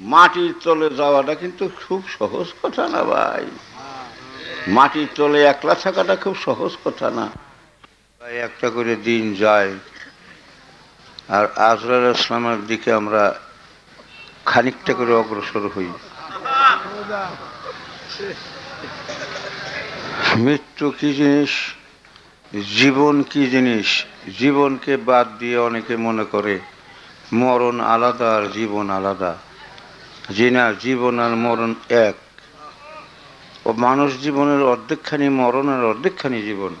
মাটির তলে যাওয়াটা কিন্তু খুব সহজ কথা না ভাই। মাটির তলে একলা থাকাটা খুব সহজ কথা না। ভাই, একটা করে দিন যায়। আর আজরাল ইসলামের দিকে আমরা খানিকটা করে অগ্রসর হই। মৃত্যু কি জিনিস? জীবন কি জিনিস? জীবনকে বাদ দিয়ে অনেকে মনে করে, মরণ আলাদা আর জীবন আলাদা। যে না জীবন আর মরণ এক। ও মানুষ জীবনের অর্ধেকখানি মরণ আর অর্ধেকখানি জীবন।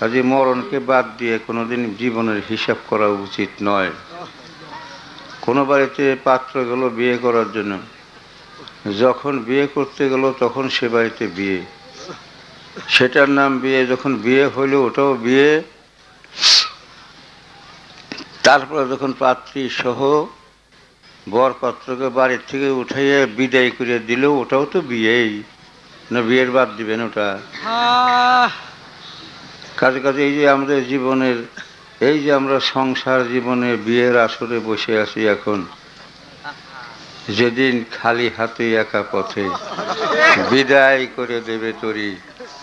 কাজে মরণকে বাদ দিয়ে কোনোদিন জীবনের হিসাব করা উচিত নয়। কোনো বাড়িতে পাত্র গেল বিয়ে করার জন্য। যখন বিয়ে করতে গেল তখন সে বাড়িতে বিয়ে। সেটার নাম বিয়ে, যখন বিয়ে হইল ওটাও বিয়ে। তারপরে যখন পাত্রী সহ বর পাত্রকে বাড়ির থেকে উঠাইয়ে বিদায় করে দিল ওটাও তো বিয়েই। না বিয়ের বাদ দিবেন ওটা? কাজে কাজে এই যে আমাদের জীবনের এই যে আমরা সংসার জীবনে বিয়ের আসরে বসে আছি এখন যেদিন খালি হাতে একা পথে বিদায় করে দেবে তরি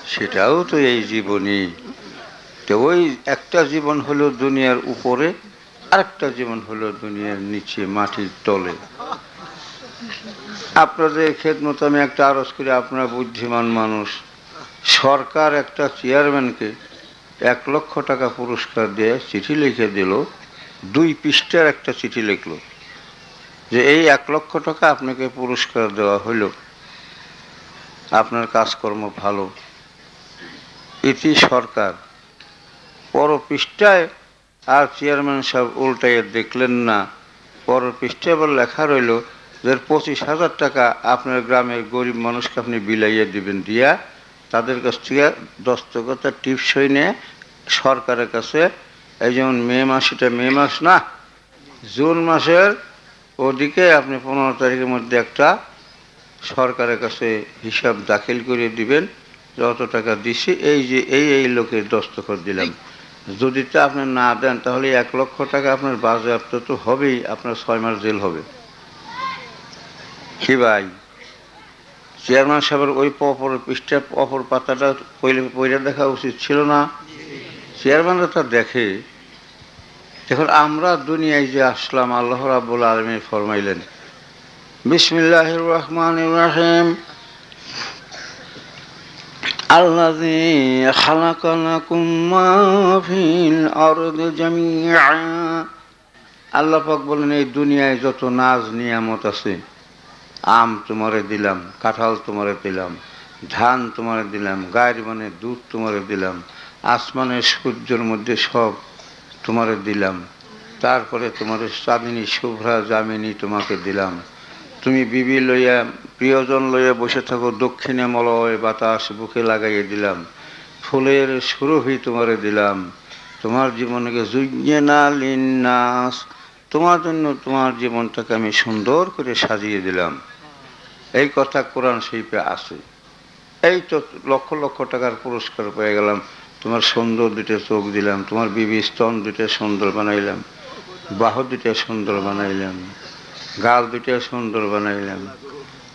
সেটাও তো এই জীবনই। তো ওই একটা জীবন হলো দুনিয়ার উপরে আরেকটা জীবন হলো দুনিয়ার নিচে মাটির তলে। আপনাদের খেদমতো আমি একটা আরজ করি, আপনারা বুদ্ধিমান মানুষ। সরকার একটা চেয়ারম্যানকে এক লক্ষ টাকা পুরস্কার দিয়ে চিঠি লিখে দিল, দুই পৃষ্ঠার একটা চিঠি লিখলো যে, এই এক লক্ষ টাকা আপনাকে পুরস্কার দেওয়া হলো আপনার কাজকর্ম ভালো। এটি সরকার পর পৃষ্ঠায় আর চেয়ারম্যান সাহেব উল্টাইয়ে দেখলেন না। পর পৃষ্ঠে আবার লেখা রইল যে পঁচিশ হাজার টাকা আপনার গ্রামের গরিব মানুষকে আপনি বিলাইয়ে দিবেন দিয়া তাদের কাছ থেকে দস্তকতার টিপসই নিয়ে সরকারের কাছে। এই যেমন মে মাস, এটা মে মাস না, জুন মাসের ওদিকে আপনি পনেরো তারিখের মধ্যে একটা সরকারের কাছে হিসাব দাখিল করে দিবেন, যত টাকা দিছি, এই যে এই এই লোকের দস্তখত দিলাম। যদি তা আপনি না দেন, তাহলে এক লক্ষ টাকা আপনার বাজেয়াপ্ত তো হবেই, আপনার ছয় মাস জেল হবে। কি ভাই? চেয়ারম্যান সাহেবের ওই অপর পৃষ্ঠা অপর পাতাটা পইলে পইলে দেখা উচিত ছিল না? চেয়ারম্যানরা তা দেখে। দেখুন, আমরা দুনিয়ায় যে আসলাম, আল্লাহ রাবুল আলমী ফরমাইলেন বিসমিল্লাহ রহমান রাহিম الذي خلق لكم ما في الأرض جميعا আল্লাহ পাক বলেন এই দুনিয়ায় যত নাজ নিয়ামত আছে আম তোমারে দিলাম কাঁঠাল তোমারে দিলাম ধান তোমারে দিলাম গায়ের মানে দুধ তোমারে দিলাম আসমানের সূর্যের মধ্যে সব তোমারে দিলাম তারপরে তোমার চাঁদিনী শুভ্রা জামিনী তোমাকে দিলাম তুমি বিবি লইয়া, প্রিয়জন লইয়া বসে থাকো দক্ষিণে মলয় বাতাস বুকে লাগাইয়ে দিলাম। ফুলের সুরভি তোমারে দিলাম। তোমার জীবনকে জুইয়ে না তোমার জন্য তোমার জীবনটাকে আমি সুন্দর করে সাজিয়ে দিলাম। এই কথা কোরআন শিল্পে আছে। এই তো লক্ষ লক্ষ টাকার পুরস্কার পেয়ে গেলাম। তোমার সুন্দর দুটো চোখ দিলাম। তোমার বিবি স্তন দুটো সুন্দর বানাইলাম। বাহু দুটো সুন্দর বানাইলাম। গাল দুটো সুন্দর বানাইলাম।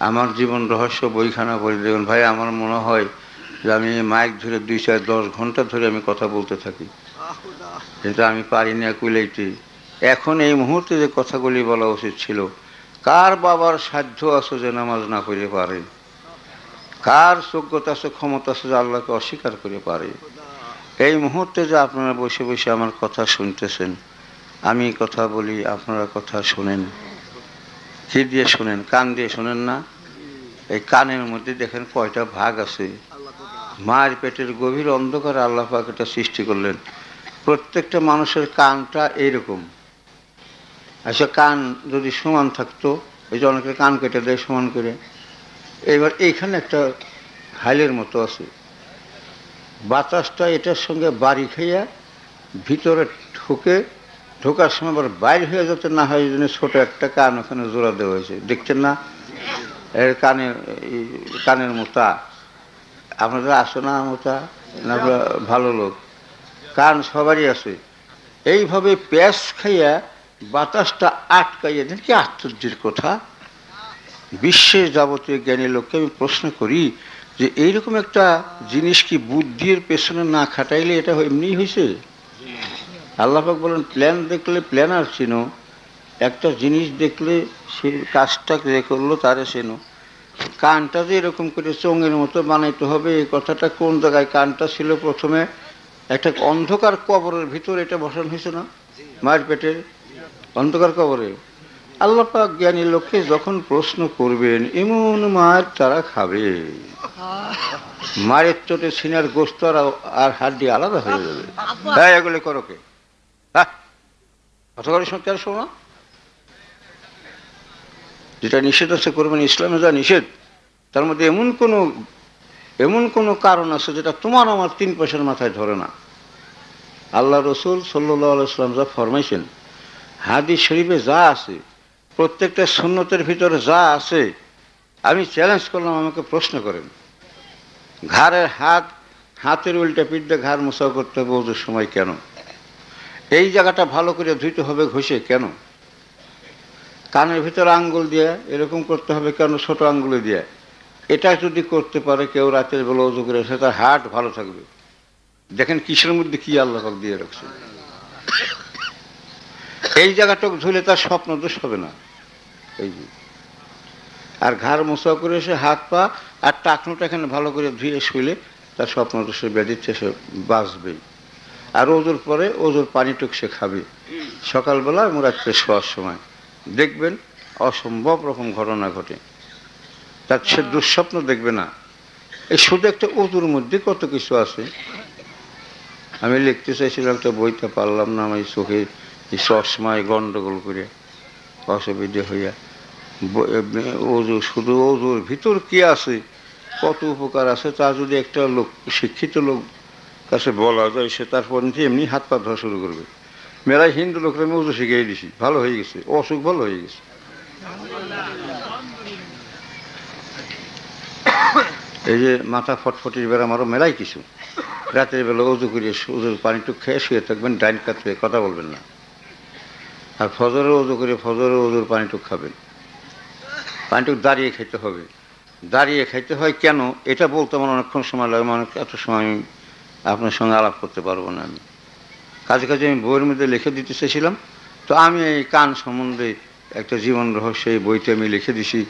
আমার জীবন রহস্য বইখানা পড়ে দেখুন ভাই, আমার মনে হয় যে আমি মাইক ধরে দুই চার দশ ঘণ্টা ধরে আমি কথা বলতে থাকি। এটা আমি পারি না কুলাইতে। এখন এই মুহূর্তে যে কথাগুলি বলা উচিত ছিল, কার বাবার সাধ্য আছে যে নামাজ না করে পারে? কার যোগ্যতা আছে, ক্ষমতা আছে যে আল্লাহকে অস্বীকার করে পারে? এই মুহূর্তে যে আপনারা বসে বসে আমার কথা শুনতেছেন, আমি কথা বলি, আপনারা কথা শোনেন। কি দিয়ে শোনেন, কান দিয়ে শোনেন না। এই কানের মধ্যে দেখেন কয়টা ভাগ আছে। মার পেটের গভীর অন্ধকার আল্লাহ পাক এটা সৃষ্টি করলেন। প্রত্যেকটা মানুষের কানটা এইরকম আচ্ছা কান যদি সমান থাকতো, এই যে অনেকের কান কেটে দেয় সমান করে। এবার এইখানে একটা হাইলের মতো আছে। বাতাসটা এটার সঙ্গে বাড়ি খাইয়া ভিতরে ঢুকে ঢোকার সময় আবার বাইরে হয়ে যাতে না হয় এই জন্য ছোটো একটা কান ওখানে জোড়া দেওয়া হয়েছে। দেখছেন না? এর কানে কানের মোতা আপনাদের আসো না মোতা ভালো লোক। কান সবারই আছে। এইভাবে প্যাঁচ খাইয়া বাতাসটা আটকাইয়া দেন, কি আশ্চর্যের কথা। বিশ্বের যাবতীয় জ্ঞানী লোককে আমি প্রশ্ন করি যে, এইরকম একটা জিনিস কি বুদ্ধির পেছনে না খাটাইলে এটা এমনি হয়েছে আল্লাহাক বলেন প্ল্যান দেখলে প্ল্যানার চিনো। একটা জিনিস দেখলে সে কাজটা যে করল তারে চেনো। কানটা যে এরকম করে চোঙের মতো বানাইতে হবে এই কথাটা কোন জায়গায়? কানটা ছিল প্রথমে একটা অন্ধকার কবরের ভিতর এটা বসানো হয়েছে না? মায়ের পেটের অন্ধকার কবরে। আল্লাপাক জ্ঞানী লোককে যখন প্রশ্ন করবেন এমন মায়ের তারা খাবে? মায়ের চোটে সিনার গোস্ত আর হাড্ডি আলাদা হয়ে যাবে। হ্যাঁ এগুলো করো কে? হ্যাঁ। শোনা যেটা নিষেধ আছে করবেন, ইসলামে যা নিষেধ, তার মধ্যে এমন কোনো এমন কোনো কারণ আছে যেটা তোমার আমার তিন পয়সার মাথায় ধরে না। আল্লাহ রসুল সাল্লাম যা ফরমাইছেন, হাদিস শরীফে যা আছে, প্রত্যেকটা সুন্নতের ভিতরে যা আছে, আমি চ্যালেঞ্জ করলাম, আমাকে প্রশ্ন করেন। ঘাড়ের হাত, হাতের উল্টা পিঠে ঘাড় মোছাও করতে হবে সময় কেন? এই জায়গাটা ভালো করে ধুইতে হবে ঘষে, কেন? কানের ভিতরে আঙ্গুল দিয়ে এরকম করতে হবে কেন ছোট আঙ্গুলে দিয়ে? এটা যদি করতে পারে কেউ রাতের বেলা অজু করে, সে তার হার্ট ভালো থাকবে। দেখেন কিসের মধ্যে কি আল্লাহ দিয়ে রাখছে। এই জায়গাটুক ধুলে তার স্বপ্ন দোষ হবে না। এই যে। আর ঘাড় মোছা করে এসে হাত পা আর টাকনোটা এখানে ভালো করে ধুয়ে শুইলে তার স্বপ্ন দোষের ব্যাধিচ্ছে সে বাঁচবেই। আর ওজোর পরে ওজোর পানিটুক সে খাবে। সকালবেলা এবং রাত্রে শোয়ার সময় দেখবেন অসম্ভব রকম ঘটনা ঘটে। তার সে দুঃস্বপ্ন দেখবে না। এই শুধু একটা উজুর মধ্যে কত কিছু আছে। আমি লিখতে চাইছিলাম একটা বইতে পারলাম না আমি চোখে এই চশমায় গন্ডগোল করে অসুবিধে হইয়া। অজু শুধু অজুর ভিতর কি আছে? কত উপকার আছে? তা যদি একটা লোক, শিক্ষিত লোক কাছে বলা যায়, সে তারপর নিচে এমনি হাত পা ধোয়া শুরু করবে। মেলায় হিন্দু লোকরা আমি অজু শিখিয়ে দিছি, ভালো হয়ে গেছে, অসুখ ভালো হয়ে গেছে। এই যে মাথা ফটফটির বেড়া আমারও মেলাই কিছু। রাতের বেলা অজু করে অজুর পানিটুক খেয়ে শুয়ে থাকবেন, ডাইন কাত কথা বলবেন না। আর ফজরের অজু করে ফজরের অজুর পানিটুক খাবেন। পানিটুক দাঁড়িয়ে খেতে হবে। দাঁড়িয়ে খাইতে হয় কেন? এটা বলতে আমার অনেকক্ষণ সময় লাগে মানে এত সময় আপনার সঙ্গে আলাপ করতে পারব না আমি। কাজে কাজে আমি বইয়ের মধ্যে লিখে দিতে চেয়েছিলাম। তো আমি এই কান সম্বন্ধে একটা জীবন রহস্য এই বইতে আমি লিখে দিছি।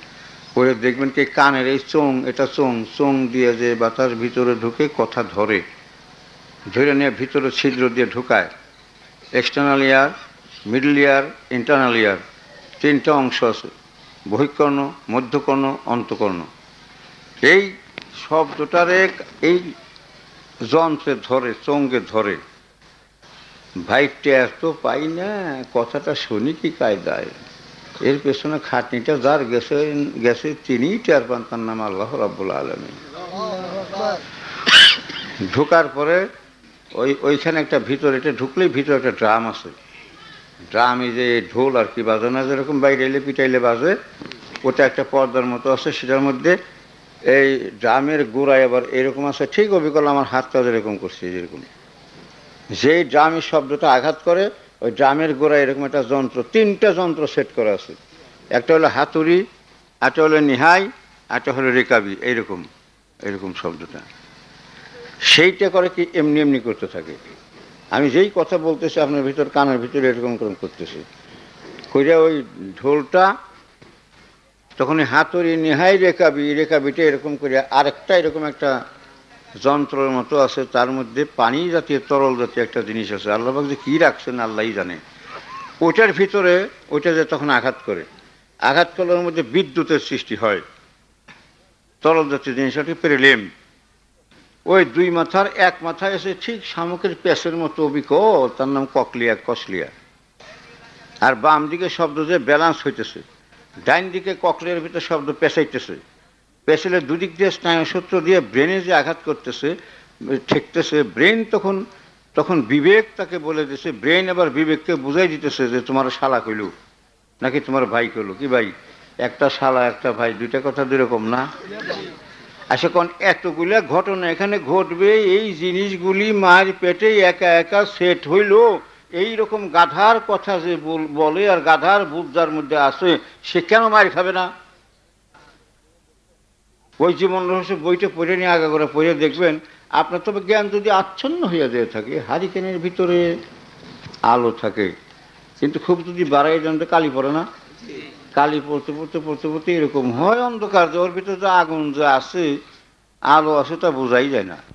পরে দেখবেন কি কানের এই চোং, এটা চোং চোং দিয়ে যে বাতাস ভিতরে ঢুকে কথা ধরে। ধরে নিয়ে ভিতরে ছিদ্র দিয়ে ঢুকায়। External ear middle ear internal ear তিনটা অংশ আছে। বহিকর্ণ, মধ্যকর্ণ, অন্তকর্ণ। এই শব্দটারে এই যন্ত্রে ধরে চঙ্গে ধরে। ভাই টের তো পাই না, কথাটা শুনি কি কায়দায়? এর পেছনে খাটনিটা যার গেছে গেছে তিনিই টের পান তার নাম আল্লাহ রাব্বুল আলমী ঢোকার পরে ওই, ওইখানে একটা ভিতরে, এটা ঢুকলেই ভিতরে একটা ড্রাম আছে। ড্রাম যে ঢোল আর কি বাজে না যেরকম বাইরে এলে পিটাইলে বাজে, ওটা একটা পর্দার মতো আছে, সেটার মধ্যে এই ড্রামের গোড়ায় আবার এরকম আছে, ঠিক অবিকল আমার হাতটা এরকম করছে যেরকম। যেই ড্রামের শব্দটা আঘাত করে, ওই ড্রামের গোড়ায় এরকম একটা যন্ত্র, তিনটা যন্ত্র সেট করা আছে। একটা হলো হাতুড়ি একটা হলো নিহাই একটা হলো রেকাবি, এইরকম এরকম শব্দটা। সেইটা করে কি এমনি এমনি করতে থাকে। আমি যেই কথা বলতেছি, আপনার ভিতর, কানের ভিতরে এরকম এরকম করতেছি। কইরা ওই ঢোলটা তখন হাতুড়ি নেহাই রেখাবি, রেখাবিটা এরকম করে আরেকটা এরকম একটা যন্ত্রের মতো আছে, তার মধ্যে পানি জাতীয়, তরল জাতীয় একটা জিনিস আছে। আল্লাহবাক যে কী রাখছেন আল্লাহই জানে। ওইটার ভিতরে ওইটা যে তখন আঘাত করে। আঘাত করলের মধ্যে বিদ্যুতের সৃষ্টি হয়। তরল জাতীয় জিনিস জিনিসটাকে পেরেলেম ওই দুই মাথার এক মাথায় এসে ঠিক শামুকের পেঁচের মতো অবিকল, তার নাম ককলিয়া, কসলিয়া। আর বাম দিকে শব্দ যে ব্যালান্স হইতেছে। ডাইন দিকে ককলিয়ার ভিতরে শব্দ পেঁচাইতেছে। পেঁচলে দুদিক দিয়ে স্নায়ুসূত্র দিয়ে ব্রেনে যে আঘাত করতেছে, ঠেকতেছে, ব্রেন তখন তখন বিবেক তাকে বলে দিছে, ব্রেন আবার বিবেককে বুঝাই দিতেছে যে তোমার শালা কইল, নাকি তোমার ভাই কইল। কি ভাই? একটা শালা, একটা ভাই, দুইটা কথা দুই রকম না? আচ্ছা কোন এতগুলা ঘটনা এখানে ঘটবে, এই জিনিসগুলি মার পেটে একা একা সেট হইল। এই রকম গাধার কথা যে বল- আর গাধার বুদ্ধার মধ্যে আসে সে কেন মার খাবে না? ওই জীবন রহস্য বইটা পড়ে নিয়ে আগে করে পড়ে দেখবেন, আপনার তবে জ্ঞান যদি আচ্ছন্ন হইয়া যেয়ে থাকে, হারিকেনের ভিতরে আলো থাকে। কিন্তু খুব যদি বাড়াই যান তো কালি পড়ে না। কালি পড়তে পড়তে পড়তে পড়তে এরকম হয় অন্ধকার যে ওর ভিতরে যে আগুন যে আছে, আলো আছে তা বোঝাই যায় না।